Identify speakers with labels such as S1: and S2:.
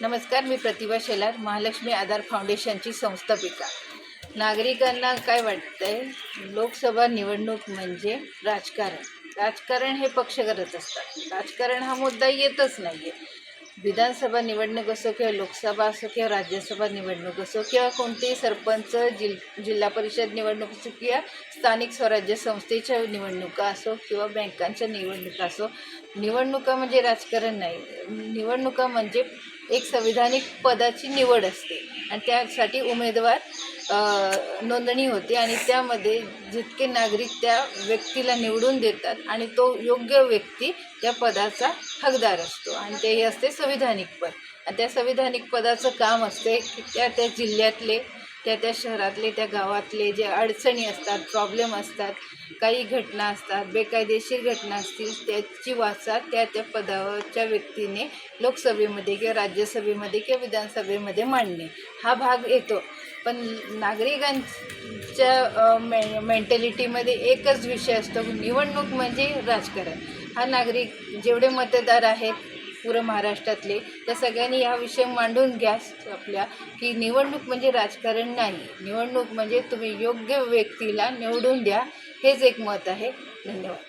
S1: नमस्कार मी प्रतिभा शेलार महालक्ष्मी आधार फाउंडेशनची संस्थापिका. नागरिकांना काय वाटतंय? लोकसभा निवडणूक म्हणजे राजकारण. राजकारण हे पक्ष करत असतात राजकारण हा मुद्दा येतच नाही आहे विधानसभा निवडणूक असो किंवा लोकसभा असो किंवा राज्यसभा निवडणूक असो किंवा कोणतेही सरपंच जिल जिल्हा परिषद निवडणूक असो किंवा स्थानिक स्वराज्य संस्थेच्या निवडणुका असो किंवा बँकांच्या निवडणुका असो निवडणुका म्हणजे राजकारण नाही. निवडणुका म्हणजे एक संविधानिक पदाची निवड असते. आणि त्यासाठी उमेदवार नोंदणी होते आणि त्यामध्ये जितके नागरिक त्या व्यक्तीला निवडून देतात आणि तो योग्य व्यक्ती त्या पदाचा हकदार असतो. आणि ते हे असते संविधानिक पद. आणि त्या संविधानिक पदाचं काम असते की त्या त्या जिल्ह्यातले त्या त्या शहरातले त्या गावातले जे अडचणी असतात प्रॉब्लेम असतात काही घटना असतात बेकायदेशीर घटना असतील त्याची वाचा त्या त्या पदावरच्या व्यक्तीने लोकसभेमध्ये किंवा राज्यसभेमध्ये किंवा विधानसभेमध्ये मांडणे. हा भाग येतो. पण नागरिकांच्या मे मेंटॅलिटीमध्ये एकच विषय असतो निवडणूक म्हणजे राजकारण. हा नागरिक जेवढे मतदार आहेत पुरं महाराष्ट्रातले त्या सगळ्यांनी हा विषय मांडून घ्या आपल्या की निवडणूक म्हणजे राजकारण नाही. निवडणूक म्हणजे तुम्ही योग्य व्यक्तीला निवडून द्या. हेच एक मत आहे. धन्यवाद.